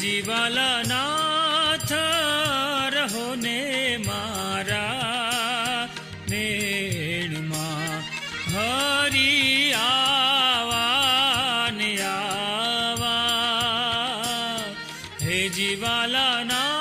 જીવાલા નાથ રહો ને મારા મેળમાં હરી આવા આવા. હે જીવાલા નાથ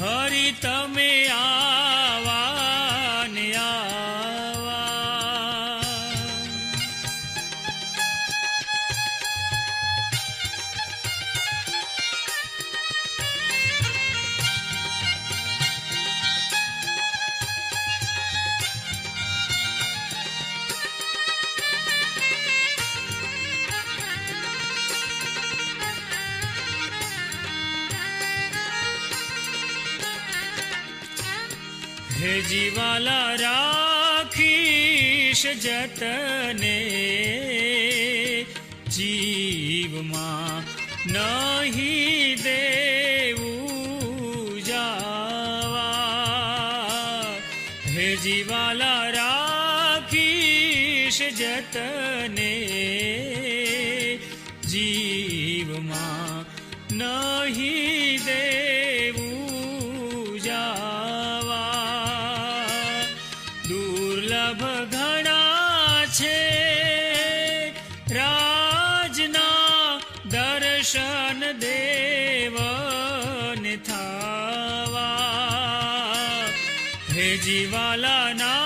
हरितम તને જીવમાં નહીં દેવું જાવા. હે જીવા હે જીવાલાના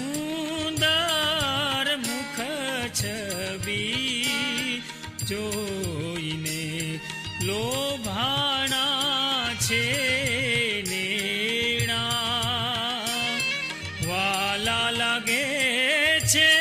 লাগেছে।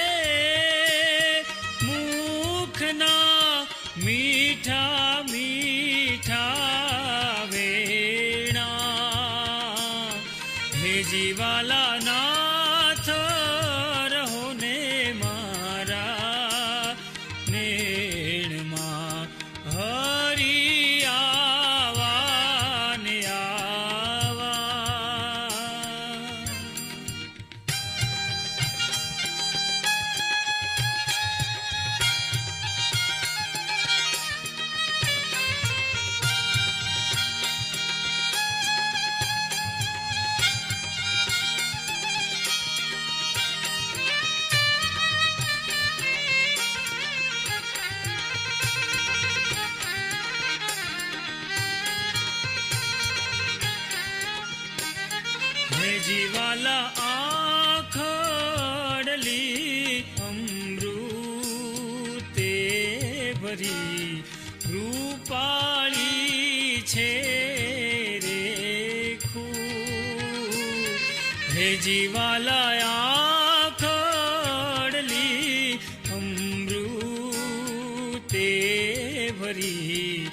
ગોરી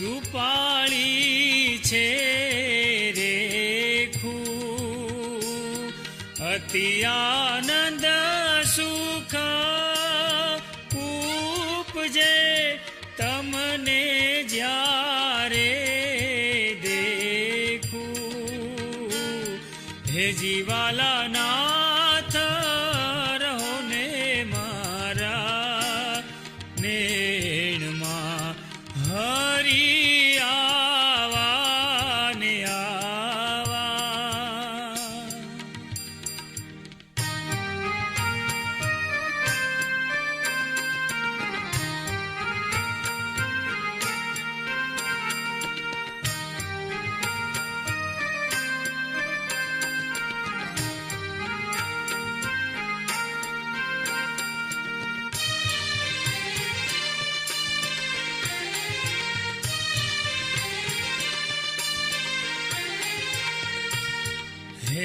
રૂપાળી છે રેખું. અતિ આનંદ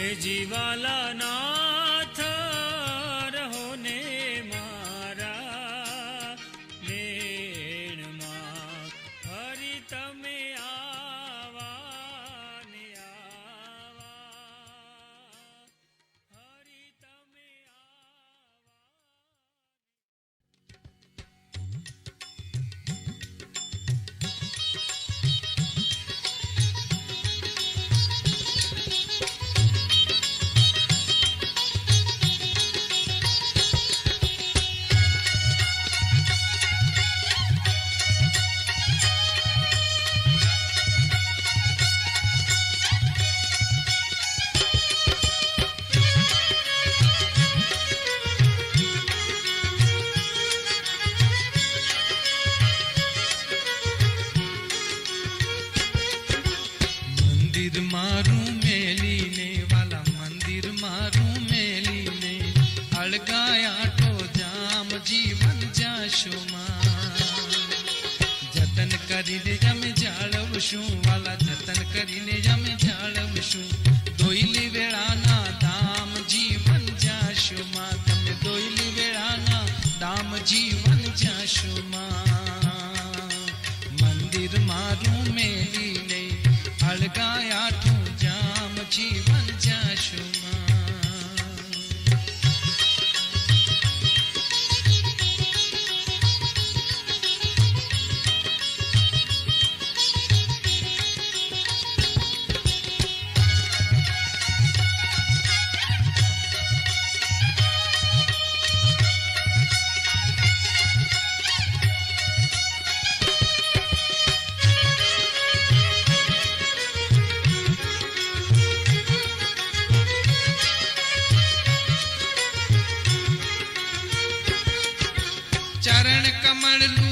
है जीवाला ना गाया तू जाम जीवन जाशुमा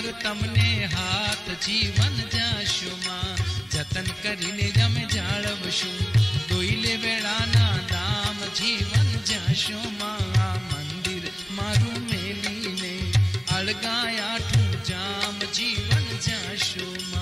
पर तमने हाथ जीवन जाशुमा जतन करीने जम जाळवशु दोईले वेळाना नाम जीवन जाशुमा मंदिर मारू मेलीने अळगाया ठू जाम जीवन जाशुमा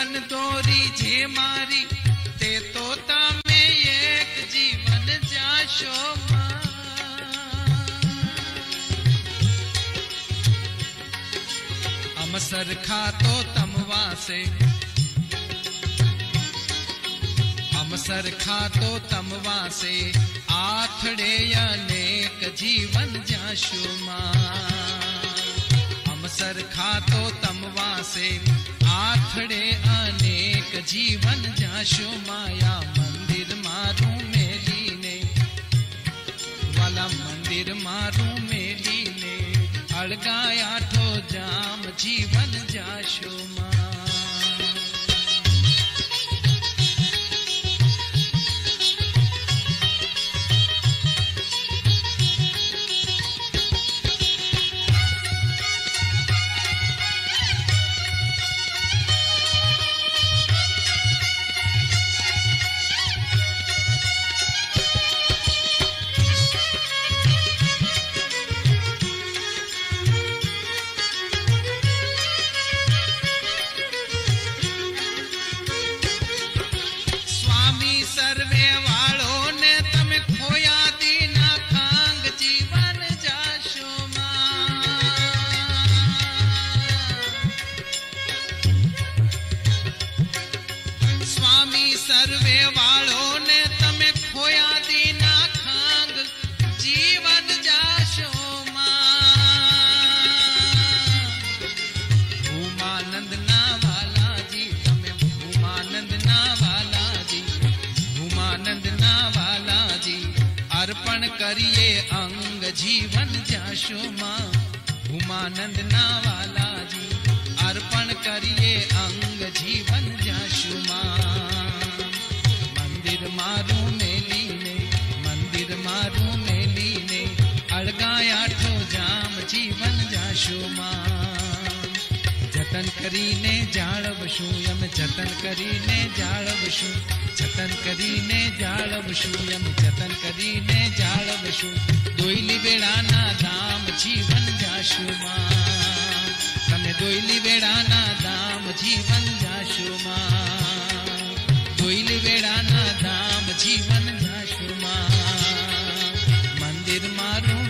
જીવન દોરી જે મારી તે તો તમે એક જીવન જાશો અમ સરખા તો તમ વાસે અમ સરખા તો તમ વાસે આથડે અનેક જીવન જાશો અમ સરખા તો તમ વાસે આથડે અનેક જીવન જાશો માયા મંદિર મારું મેલીને વાલા મંદિર મારું મેલીને અળગાયાઠો જામ જીવન જાશો માં सर्वे करिए अंग जीवन जाशो माँ उमानंद नावाला जी, अर्पण करिए अंग जीवन जाशो मंदिर मारू मेली ने मंदिर मारू मेली ने अड़गाया जाम जीवन जाशो माँ જતન કરીને જાળવશું એમ જતન કરીને જાળવશું જતન કરીને જાળવશું એમ જતન કરીને જાળવશું દોઈલી વેળાના ધામ જીવન જાશું માં તમે દોઈલી વેળાના ધામ જીવન જાશું માં દોઈલી વેળાના ધામ જીવન જાશું માં મંદિર મારું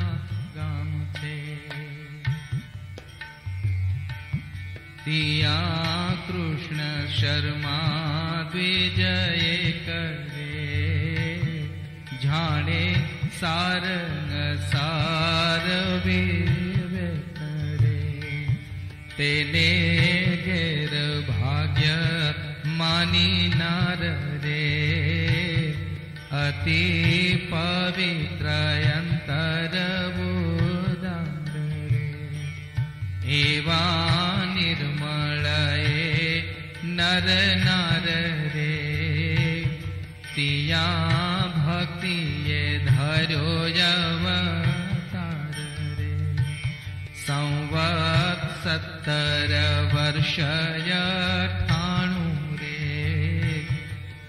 या कृष्ण शर्मा द्विजय करे। झाणे सारंग सार करे। तेने जाडे भाग्य मानी नार रे। अति पवित्रयन्तर बे एवा नर नर रे। पिया भक्ति ये धरो अवतार रे। संवत सत्तर वर्षय ठाणु रे।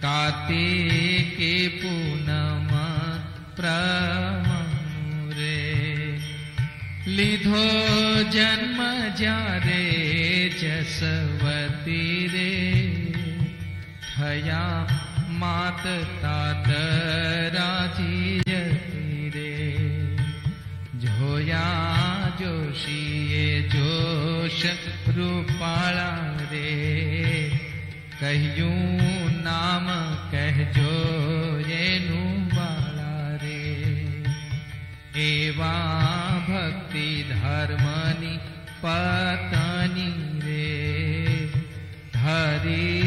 कार्तिके पूनम प्र लिधो जन्म जा रे जसवती रे। या रे। जोया रेया जोश रूपाळा रे। कहय नाम को ये नु मा रे। एवा भक्ति धर्मनि पतनि रे। रेरि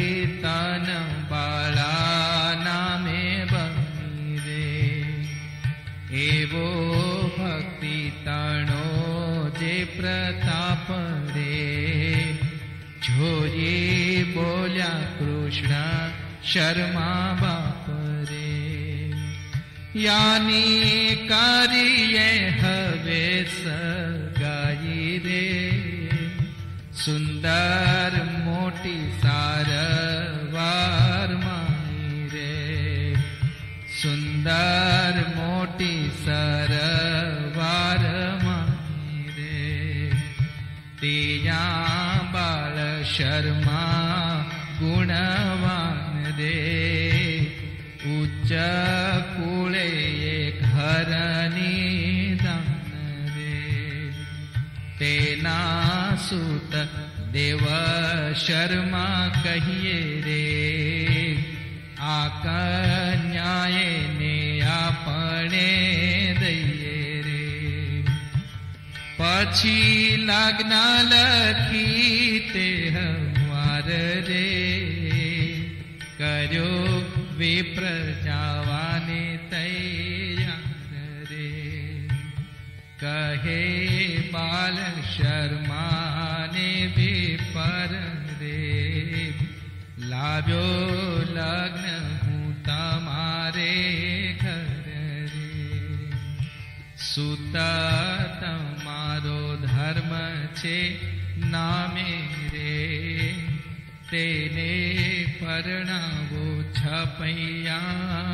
बोल्या, कृष्ण, शर्मा बाप रे यानी कार्य हवे सगाई रे, सुंदर मोटी सारवार माई रे, सुंदर मोटी सारवार देव शर्मा कहिए रे। आ आपणे दै रे। पछि लागना लखी ते हमार रे। करो विप्रावा रे। कहे बाल शर्मा લાવ્યો લગ્ન હું તમારે ઘર રે સુત તમારો ધર્મ છે નામે રે તેને પરણાવો છપૈયા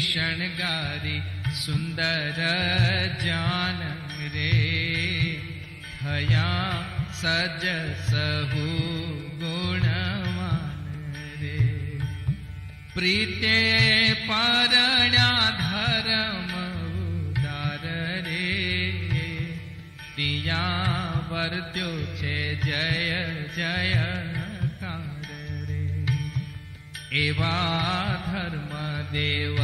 शणगारि सुन्दर जानरे हया सज सहु गुणवान रे। प्रीते पारणा रे। दिया वर्तो चे जय जय एवा धर्मदेव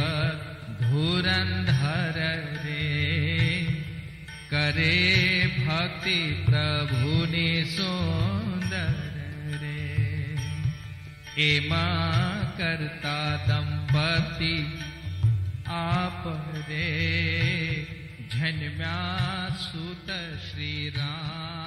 धुरन्धर रे। करे भक्ति प्रभु प्रभुनि सुन्दर रे। एमा करता दंपति, आप रे। झन्म्या सुत श्रीराम